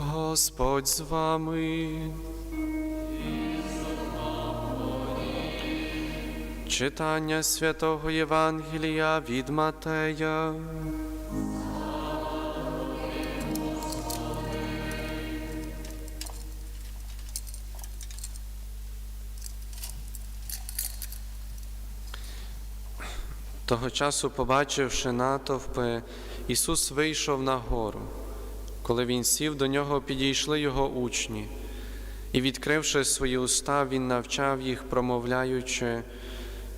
Господь з вами. Читання святого Євангелія від Матея. Того часу, побачивши натовпи, Ісус вийшов на гору. Коли він сів, до нього підійшли його учні, і, відкривши свої уста, він навчав їх, промовляючи,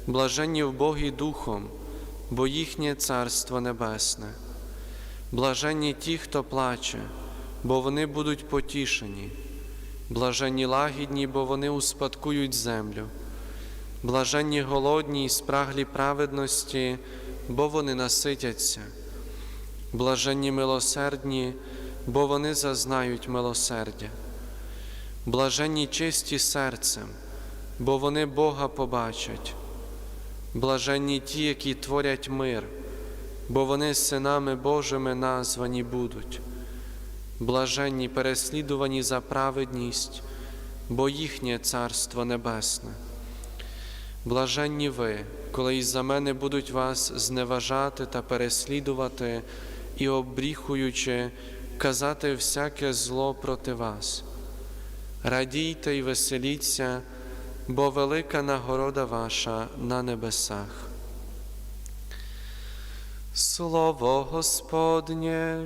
блаженні в Богі Духом, бо їхнє Царство Небесне. Блаженні ті, хто плаче, бо вони будуть потішені. Блаженні лагідні, бо вони успадкують землю. Блаженні голодні і спраглі праведності, бо вони наситяться. Блаженні милосердні, бо вони зазнають милосердя. Блаженні чисті серцем, бо вони Бога побачать. Блаженні ті, які творять мир, бо вони синами Божими названі будуть. Блаженні переслідувані за праведність, бо їхнє Царство Небесне. Блаженні ви, коли із-за мене будуть вас зневажати та переслідувати і обріхуючи, казати всяке зло проти вас. Радійте й веселіться, бо велика нагорода ваша на небесах. Слово Господнє.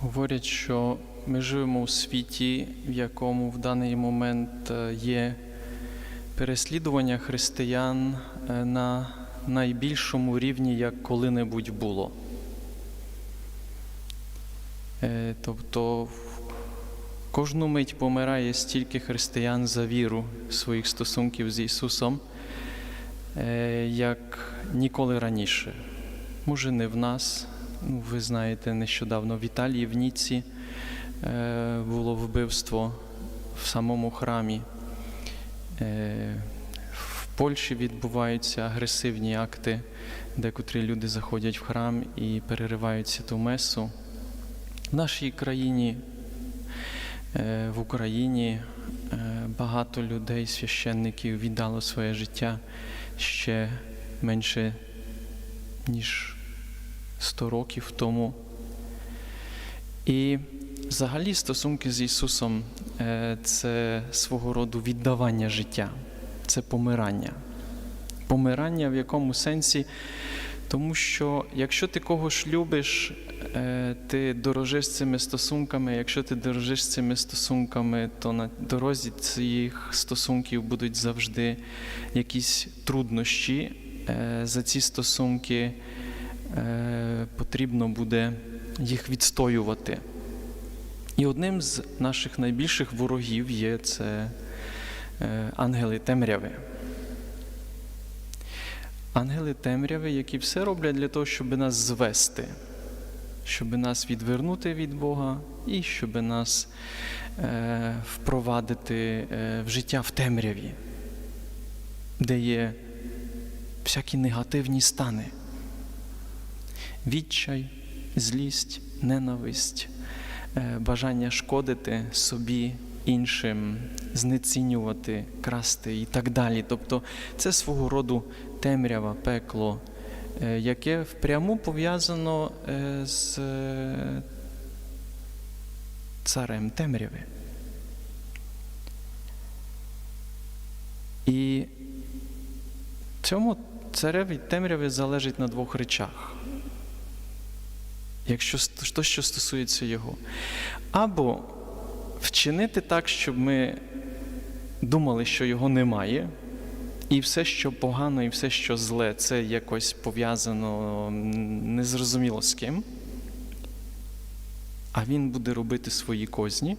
Говорять, що ми живемо у світі, в якому в даний момент е, є переслідування християн е, на найбільшому рівні, як коли-небудь було. Е, Тобто кожну мить помирає стільки християн за віру своїх стосунків з Ісусом, як ніколи раніше. Може, не в нас. Ну, ви знаєте, нещодавно в Італії, в Ніці е, було вбивство в самому храмі. Е, в Польщі відбуваються агресивні акти, де котрі люди заходять в храм і переривають святу месу. В нашій країні, е, в Україні, е, багато людей, священників віддало своє життя ще менше, ніж 100 років тому. І взагалі стосунки з Ісусом е, це свого роду віддавання життя, це помирання. Помирання в якому сенсі? Тому що якщо ти когось любиш, е, ти дорожиш цими стосунками, якщо ти дорожиш цими стосунками, то на дорозі цих стосунків будуть завжди якісь труднощі е, за ці стосунки потрібно буде їх відстоювати. І одним з наших найбільших ворогів є це е, ангели темряви. Ангели темряви, які все роблять для того, щоб нас звести, щоб нас відвернути від Бога і щоб нас е, впровадити е, в життя в темряві, де є всякі негативні стани відчай, злість, ненависть, е, бажання шкодити собі, іншим, знецінювати, красти і так далі. Тобто це свого роду темрява, пекло, е, яке впряму пов'язано е, з царем темряви. І цьому цареві темряви залежить на двох речах якщо то, що стосується його. Або вчинити так, щоб ми думали, що його немає, І все, що погано, і все, що зле, це якось пов'язано незрозуміло з ким. А він буде робити свої козні.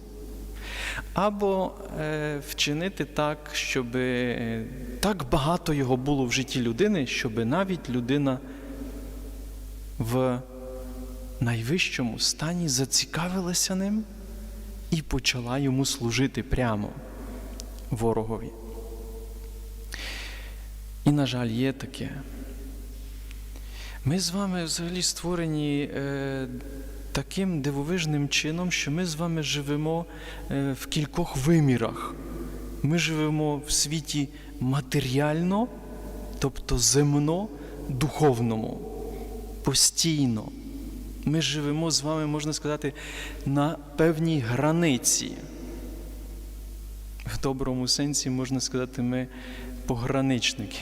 Або е, вчинити так, щоб е, так багато його було в житті людини, щоб навіть людина в найвищому стані зацікавилася ним і почала йому служити прямо ворогові. І, на жаль, є таке. Ми з вами взагалі створені е, таким дивовижним чином, що ми з вами живемо е, в кількох вимірах. Ми живемо в світі матеріально, тобто земно, духовному, постійно. Ми живемо з вами, можна сказати, на певній границі. В доброму сенсі можна сказати, ми пограничники,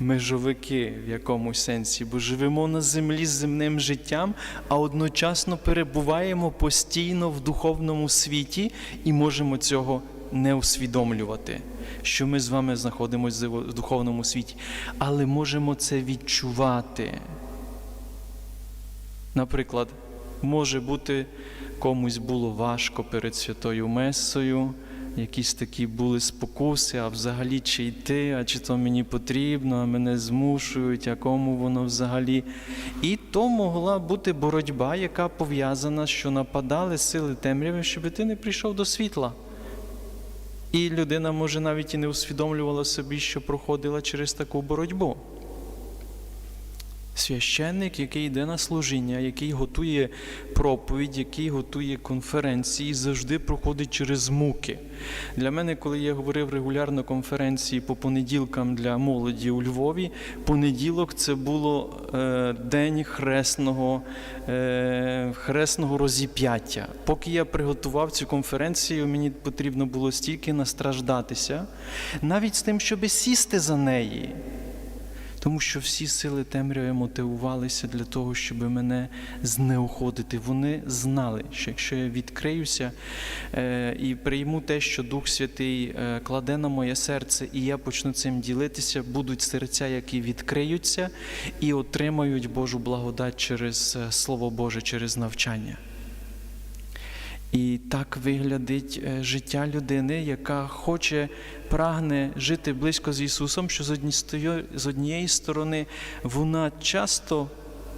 межовики в якомусь сенсі, бо живемо на землі з земним життям, а одночасно перебуваємо постійно в духовному світі і можемо цього не усвідомлювати, що ми з вами знаходимося в духовному світі, але можемо це відчувати. Наприклад, може бути, комусь було важко перед святою Месою, якісь такі були спокуси, а взагалі чи йти, а чи то мені потрібно, а мене змушують, а кому воно взагалі. І то могла бути боротьба, яка пов'язана, що нападали сили темряви, щоб ти не прийшов до світла. І людина, може, навіть і не усвідомлювала собі, що проходила через таку боротьбу. Священник, який йде на служіння, який готує проповідь, який готує конференції, завжди проходить через муки. Для мене, коли я говорив регулярно конференції по понеділкам для молоді у Львові, понеділок це було е, день хресного, е, хресного розіп'яття. Поки я приготував цю конференцію, мені потрібно було стільки настраждатися, навіть з тим, щоб сісти за неї. Тому що всі сили темряви мотивувалися для того, щоб мене знеохотити. Вони знали, що якщо я відкриюся е, і прийму те, що Дух Святий е, кладе на моє серце, і я почну цим ділитися, будуть серця, які відкриються і отримають Божу благодать через е, Слово Боже, через навчання. І так виглядить е, життя людини, яка хоче, прагне жити близько з Ісусом, що з однієї сторони вона часто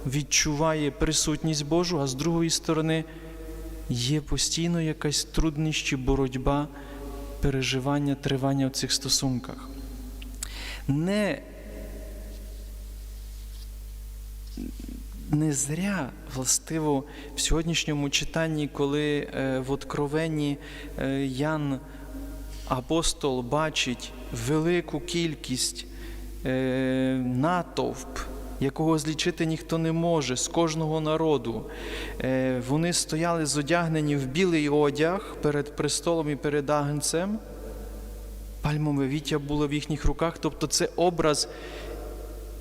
відчуває присутність Божу, а з другої сторони є постійно якась трудність боротьба, переживання, тривання в цих стосунках. Не не зря, властиво, в сьогоднішньому читанні, коли е, в Откровенні е, Ян апостол бачить велику кількість е, натовп, якого злічити ніхто не може, з кожного народу. Вони стояли зодягнені в білий одяг перед престолом і перед агнцем. Пальмове віття було в їхніх руках, тобто це образ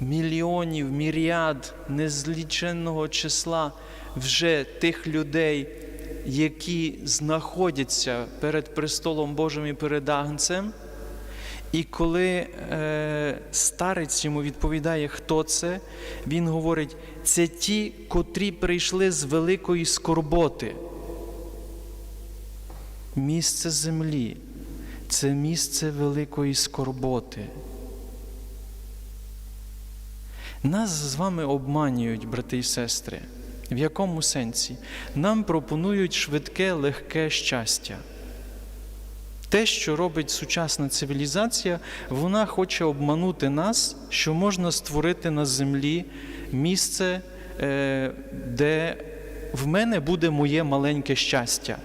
мільйонів, міріад незліченного числа вже тих людей, які знаходяться перед престолом Божим і перед Агнцем. І коли е, старець йому відповідає, хто це, він говорить: це ті, котрі прийшли з великої скорботи. Місце землі це місце великої скорботи. Нас з вами обманюють, брати і сестри. В якому сенсі? Нам пропонують швидке, легке щастя. Те, що робить сучасна цивілізація, вона хоче обманути нас, що можна створити на землі місце, е, де в мене буде моє маленьке щастя.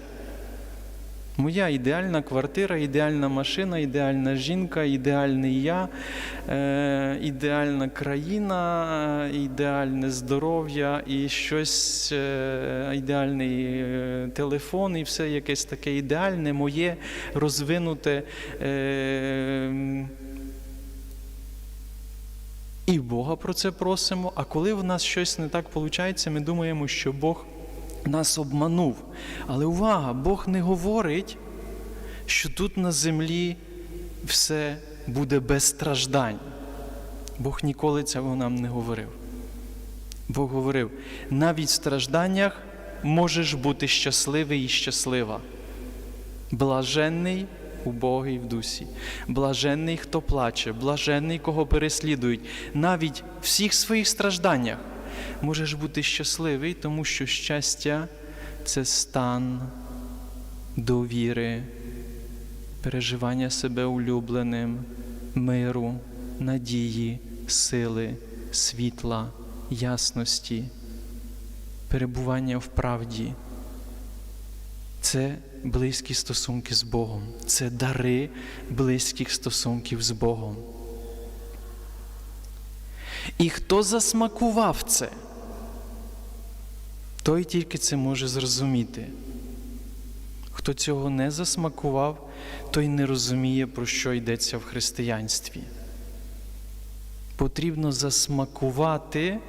Моя ідеальна квартира, ідеальна машина, ідеальна жінка, ідеальний я, е, ідеальна країна, е, ідеальне здоров'я і щось, е, ідеальний телефон, і все якесь таке ідеальне, моє розвинуте. І Бога про це просимо. А коли в нас щось не так виходить, ми думаємо, що Бог нас обманув. Але увага, Бог не говорить, що тут на землі все буде без страждань. Бог ніколи цього нам не говорив. Бог говорив: навіть в стражданнях можеш бути щасливий і щаслива. Блаженний убогий в дусі, блаженний, хто плаче, блаженний, кого переслідують. Навіть в всіх своїх стражданнях можеш бути щасливий, тому що щастя це стан довіри, переживання себе улюбленим, миру, надії, сили, світла, ясності, перебування в правді. Це близькі стосунки з Богом, це дари близьких стосунків з Богом. І хто засмакував це, той тільки це може зрозуміти. Хто цього не засмакував, той не розуміє, про що йдеться в християнстві. Потрібно засмакувати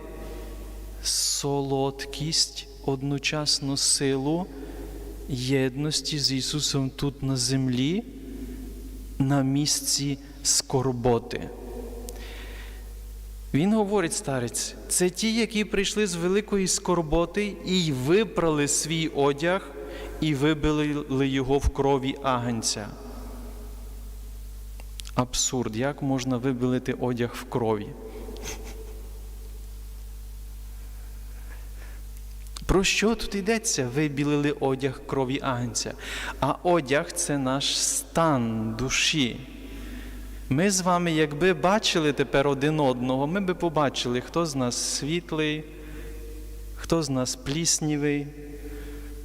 солодкість, одночасно силу єдності з Ісусом тут на землі, на місці скорботи. Він говорить, старець, це ті, які прийшли з великої скорботи і випрали свій одяг і вибили його в крові агнця. Абсурд, як можна вибилити одяг в крові? Про що тут йдеться? Вибілили одяг крові агнця. А одяг це наш стан душі. Ми з вами, якби бачили тепер один одного, ми би побачили, хто з нас світлий, хто з нас пліснівий,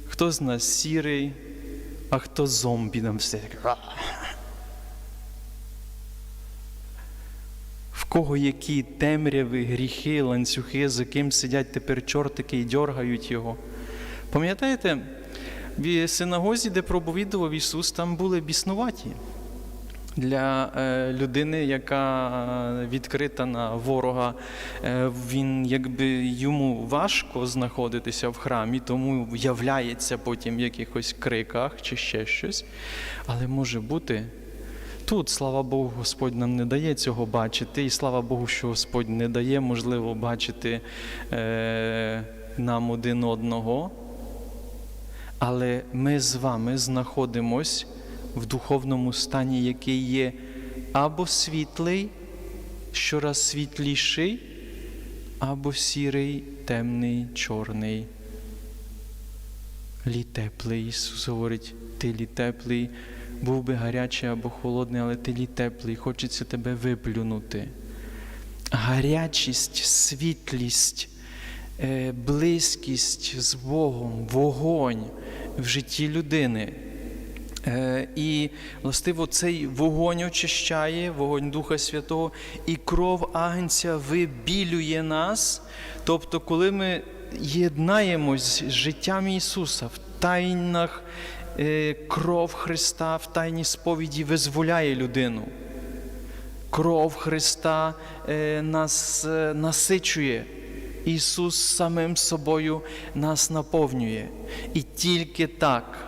хто з нас сірий, а хто зомбі нам все. В кого які темряви, гріхи, ланцюги, за ким сидять тепер чортики і дьоргають його. Пам'ятаєте, в синагозі, де проповідував Ісус, там були біснуваті для е, людини, яка відкрита на ворога. Е, він якби йому важко знаходитися в храмі, тому являється потім в якихось криках чи ще щось. Але може бути. Тут, слава Богу, Господь нам не дає цього бачити, і слава Богу, що Господь не дає можливо бачити е, нам один одного. Але ми з вами знаходимось в духовному стані, який є або світлий, щораз світліший, або сірий, темний, чорний. Лі теплий. Ісус говорить, ти лі теплий, був би гарячий або холодний, але ти лі теплий, хочеться тебе виплюнути. Гарячість, світлість, е, близькість з Богом, вогонь в житті людини. Е, І, властиво, цей вогонь очищає, вогонь Духа Святого, і кров Агнця вибілює нас. Тобто, коли ми єднаємось з життям Ісуса в тайнах е, кров Христа, в тайній сповіді визволяє людину. Кров Христа е, нас насичує. Ісус самим собою нас наповнює. І тільки так.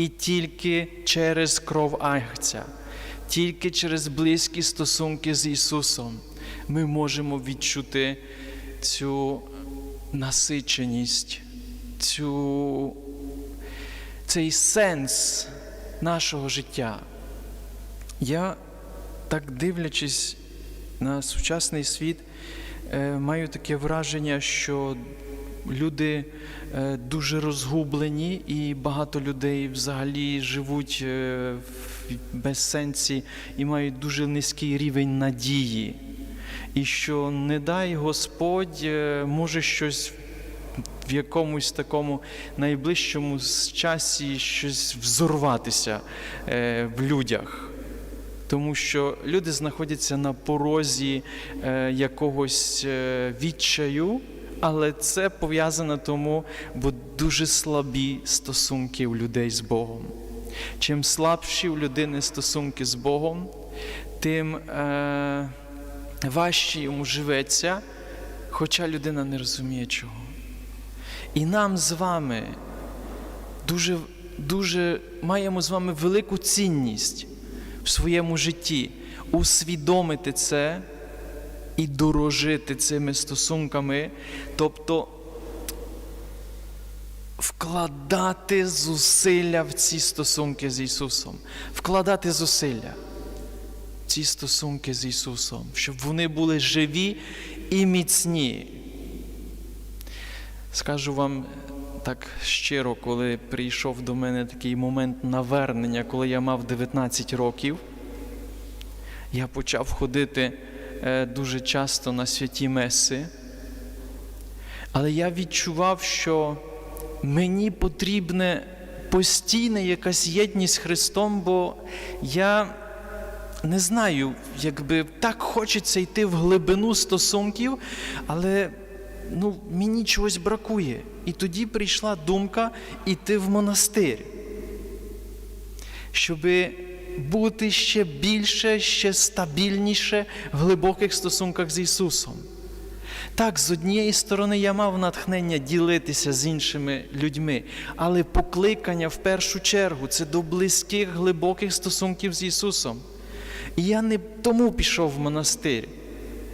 І тільки через кров Агця, тільки через близькі стосунки з Ісусом ми можемо відчути цю насиченість, цю, цей сенс нашого життя. Я, так дивлячись на сучасний світ, е, маю таке враження, що люди е, дуже розгублені, і багато людей взагалі живуть е, в безсенсі і мають дуже низький рівень надії. І що, не дай Господь, е, може щось в якомусь такому найближчому часі щось взорватися в людях. Тому що люди знаходяться на порозі якогось відчаю, але це пов'язано тому, бо дуже слабі стосунки у людей з Богом. Чим слабші у людини стосунки з Богом, тим е, важче йому живеться, хоча людина не розуміє чого. І нам з вами дуже, дуже маємо з вами велику цінність в своєму житті, усвідомити це і дорожити цими стосунками, тобто вкладати зусилля в ці стосунки з Ісусом, вкладати зусилля в ці стосунки з Ісусом, щоб вони були живі і міцні. Скажу вам так щиро, коли прийшов до мене такий момент навернення, коли я мав 19 років, я почав ходити дуже часто на святі меси, але я відчував, що мені потрібна постійна якась єдність з Христом, бо я не знаю, якби так хочеться йти в глибину стосунків, але ну, мені чогось бракує. І тоді прийшла думка йти в монастир, щоб бути ще більше, ще стабільніше в глибоких стосунках з Ісусом. Так, з однієї сторони, я мав натхнення ділитися з іншими людьми, але покликання в першу чергу це до близьких, глибоких стосунків з Ісусом. І я не тому пішов в монастир,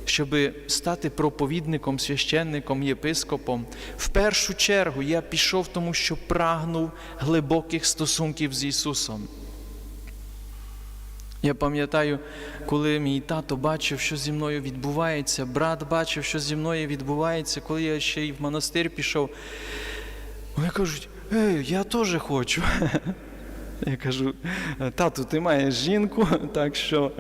щоб стати проповідником, священником, єпископом. В першу чергу я пішов, тому що прагнув глибоких стосунків з Ісусом. Я пам'ятаю, коли мій тато бачив, що зі мною відбувається, брат бачив, що зі мною відбувається, коли я ще й в монастир пішов. Вони кажуть, ей, я теж хочу. Я кажу, тату, ти маєш жінку, так що.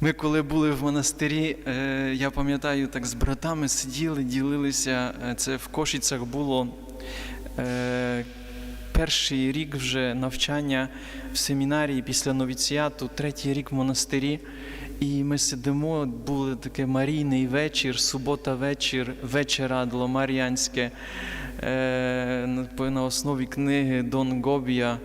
Ми, коли були в монастирі, е, я пам'ятаю, так з братами сиділи, ділилися. Е, Це в Кошицях було е, перший рік вже навчання в семінарії після новіціату, третій рік в монастирі. І ми сидимо, були таке марійний вечір, субота вечір, вечерадло Мар'янське е, на основі книги Дон Гобія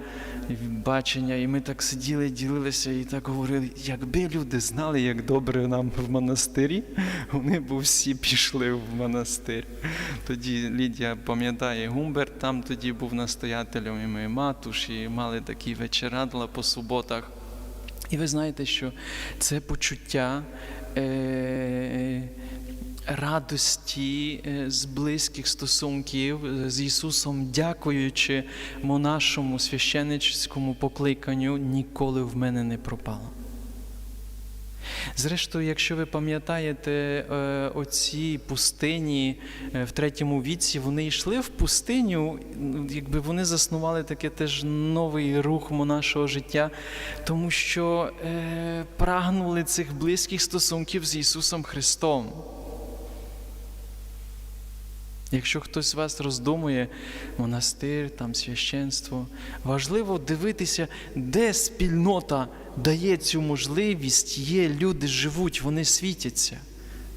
бачення. І ми так сиділи, ділилися і так говорили, якби люди знали, як добре нам в монастирі, вони б всі пішли в монастир. Тоді Лідія пам'ятає, Гумберт там тоді був настоятелем, і ми матуш, і мали такі вечерадла по суботах. І ви знаєте, що це почуття е, радості е, з близьких стосунків е, з Ісусом, дякуючи нашому священницькому покликанню, ніколи в мене не пропало. Зрештою, якщо ви пам'ятаєте, е, оці пустині в третьому віці, вони йшли в пустиню, якби вони заснували таке теж новий рух нашого життя, тому що прагнули цих близьких стосунків з Ісусом Христом. Якщо хтось з вас роздумує монастир, там священство, важливо дивитися, де спільнота дає цю можливість, є люди живуть, вони світяться.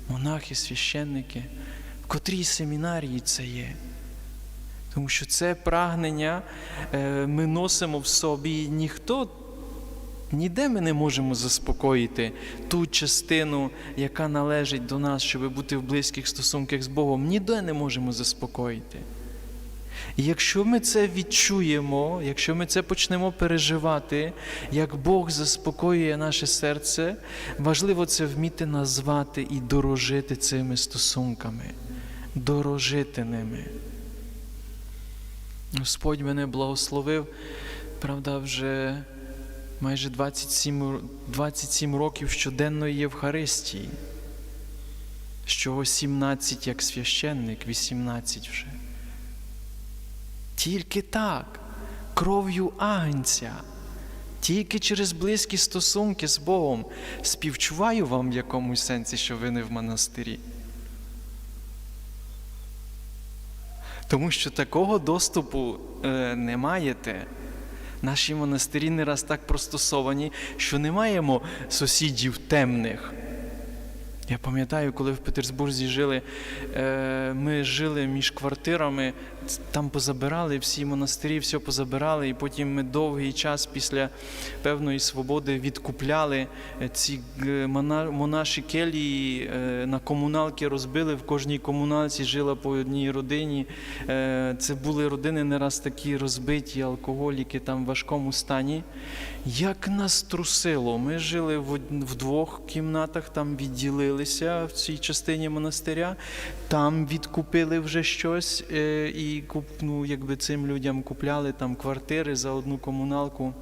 Монахи, священники, в котрій семінарії це є. Тому що це прагнення е, ми носимо в собі, і ніхто ніде ми не можемо заспокоїти ту частину, яка належить до нас, щоб бути в близьких стосунках з Богом. Ніде не можемо заспокоїти. І якщо ми це відчуємо, якщо ми це почнемо переживати, як Бог заспокоює наше серце, важливо це вміти назвати і дорожити цими стосунками, дорожити ними. Господь мене благословив, правда, вже майже 27, 27 років щоденної Євхаристії, з чого 17 як священник, 18 вже. Тільки так, кров'ю агнця, тільки через близькі стосунки з Богом співчуваю вам в якомусь сенсі, що ви не в монастирі. Тому що такого доступу е, не маєте. Наші монастирі не раз так простосовані, що не маємо сусідів темних. Я пам'ятаю, коли в Петербурзі жили, е, ми жили між квартирами, там позабирали всі монастирі, все позабирали, і потім ми довгий час після певної свободи відкупляли е, ці е, монаші келії на комуналки розбили. В кожній комуналці жила по одній родині. Це були родини не раз такі розбиті, алкоголіки там в важкому стані. Як нас трусило, ми жили в, двох кімнатах, там відділилися в цій частині монастиря, там відкупили вже щось е, і ну, якби цим людям купляли там квартири за одну комуналку.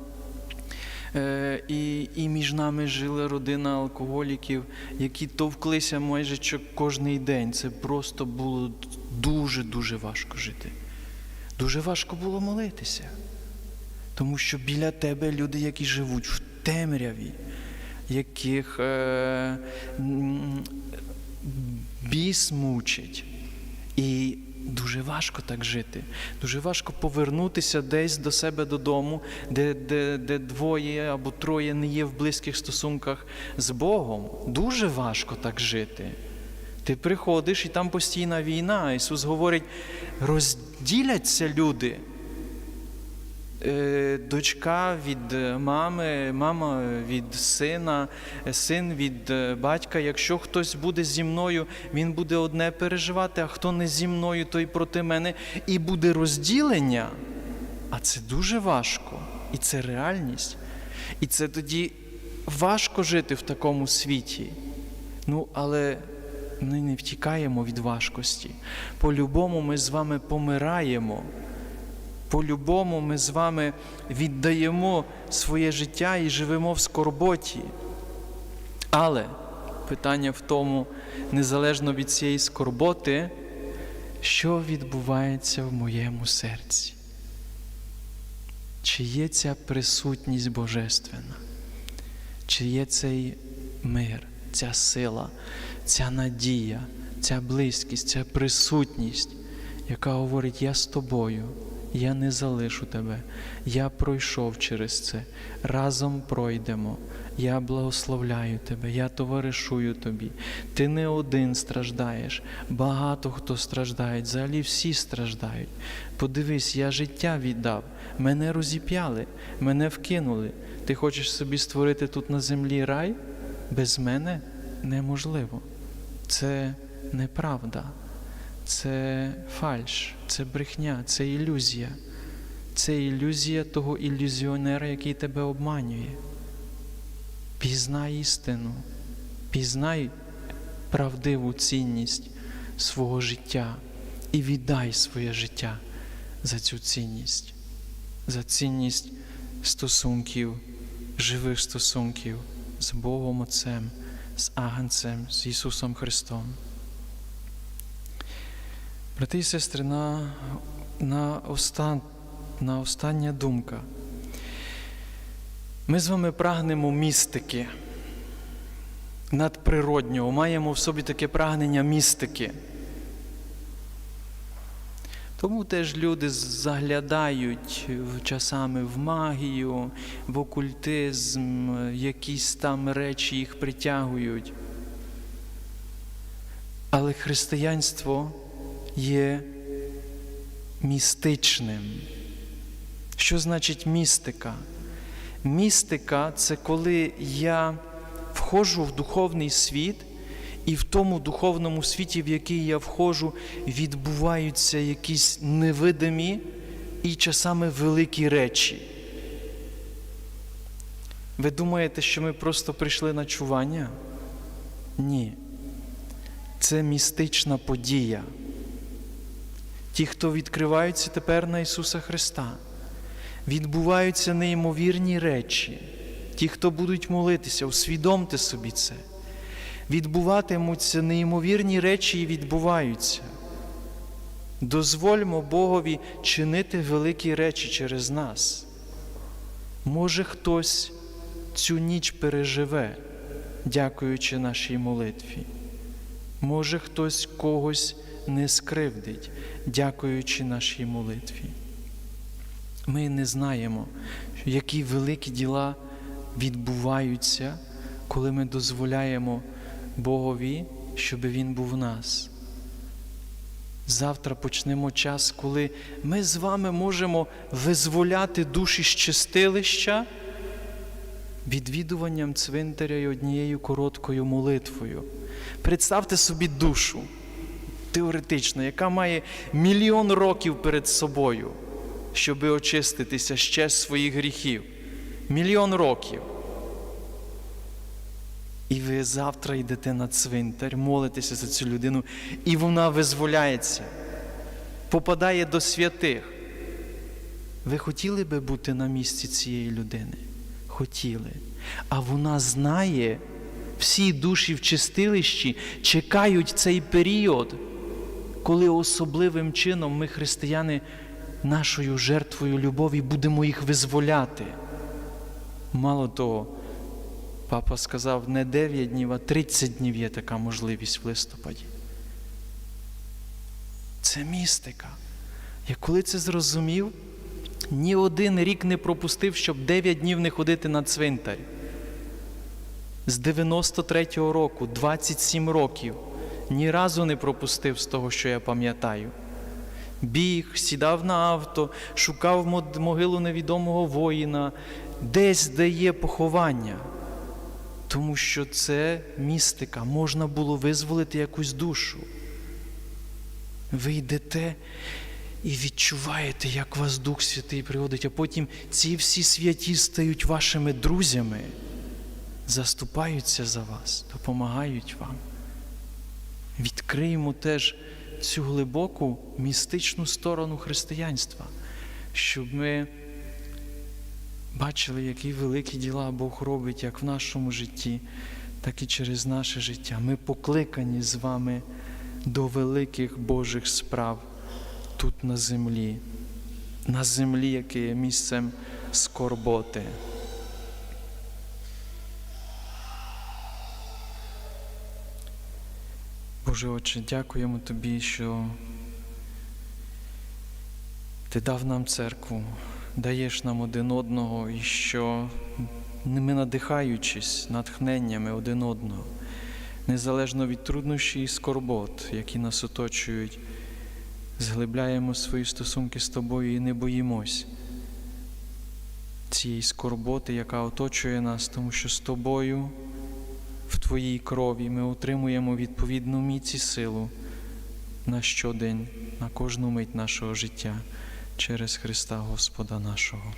Е, і, і між нами жила родина алкоголіків, які товклися майже кожний день. Це просто було дуже-дуже важко жити. Дуже важко було молитися. Тому що біля тебе люди, які живуть в темряві, яких е, біс мучить. І дуже важко так жити. Дуже важко повернутися десь до себе додому, де, де, де двоє або троє не є в близьких стосунках з Богом. Дуже важко так жити. Ти приходиш і там постійна війна. Ісус говорить, розділяться люди. Е, Дочка від е, мами, мама від сина, син від е, батька. Якщо хтось буде зі мною, він буде одне переживати, а хто не зі мною, той проти мене. І буде розділення. А це дуже важко. І це реальність. І це тоді важко жити в такому світі. Ну, але ми не втікаємо від важкості. По-любому ми з вами помираємо. По-любому ми з вами віддаємо своє життя і живемо в скорботі. Але питання в тому, незалежно від цієї скорботи, що відбувається в моєму серці? Чи є ця присутність божественна? Чи є цей мир, ця сила, ця надія, ця близькість, ця присутність, яка говорить: Я з тобою, я не залишу тебе, я пройшов через це, разом пройдемо, я благословляю тебе, я товаришую тобі. Ти не один страждаєш, багато хто страждає, взагалі всі страждають. Подивись, я життя віддав, мене розіп'яли, мене вкинули. Ти хочеш собі створити тут на землі рай? Без мене неможливо. Це неправда, це фальш, це брехня, це ілюзія. Це ілюзія того ілюзіонера, який тебе обманює. Пізнай істину, пізнай правдиву цінність свого життя і віддай своє життя за цю цінність, за цінність стосунків, живих стосунків з Богом Отцем, з Агнцем, з Ісусом Христом. Брати і сестри, на, на, остан, на остання думка. Ми з вами прагнемо містики надприроднього, маємо в собі таке прагнення містики. Тому теж люди заглядають часами в магію, в окультизм, якісь там речі їх притягують. Але християнство є містичним. Що значить містика? Містика це коли я входжу в духовний світ, і в тому духовному світі, в який я входжу, відбуваються якісь невидимі і часами великі речі. Ви думаєте, що ми просто прийшли на чування? Ні. Це містична подія. Ті, хто відкриваються тепер на Ісуса Христа, відбуваються неймовірні речі. Ті, хто будуть молитися, усвідомте собі це. Відбуватимуться неймовірні речі і відбуваються. Дозвольмо Богові чинити великі речі через нас. Може, хтось цю ніч переживе, дякуючи нашій молитві. Може, хтось когось не скривдить, дякуючи нашій молитві. Ми не знаємо, які великі діла відбуваються, коли ми дозволяємо Богові, щоб Він був в нас. Завтра почнемо час, коли ми з вами можемо визволяти душі з чистилища відвідуванням цвинтаря і однією короткою молитвою. Представте собі душу, теоретично, яка має мільйон років перед собою, щоби очиститися ще з своїх гріхів. Мільйон років. І ви завтра йдете на цвинтар, молитеся за цю людину, і вона визволяється, попадає до святих. Ви хотіли би бути на місці цієї людини? Хотіли. А вона знає, всі душі в чистилищі чекають цей період, коли особливим чином ми, християни, нашою жертвою любові будемо їх визволяти. Мало того, папа сказав, не 9 днів, а 30 днів є така можливість в листопаді. Це містика. Я коли це зрозумів, ні один рік не пропустив, щоб 9 днів не ходити на цвинтар. З 93-го року, 27 років, ні разу не пропустив з того, що я пам'ятаю. Біг, сідав на авто, шукав могилу невідомого воїна, десь де є поховання. Тому що це містика, можна було визволити якусь душу. Ви йдете і відчуваєте, як вас Дух Святий приводить, а потім ці всі святі стають вашими друзями, заступаються за вас, допомагають вам. Відкриємо теж цю глибоку містичну сторону християнства, щоб ми бачили, які великі діла Бог робить як в нашому житті, так і через наше життя. Ми покликані з вами до великих Божих справ тут на землі, на землі, яке є місцем скорботи. Боже Отче, дякуємо Тобі, що Ти дав нам церкву, даєш нам один одного, і що ми, надихаючись натхненнями один одного, незалежно від труднощів і скорбот, які нас оточують, зглибляємо свої стосунки з тобою і не боїмось цієї скорботи, яка оточує нас, тому що з тобою в Твоїй крові ми отримуємо відповідну міць і силу на щодень, на кожну мить нашого життя через Христа Господа нашого.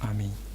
Амінь.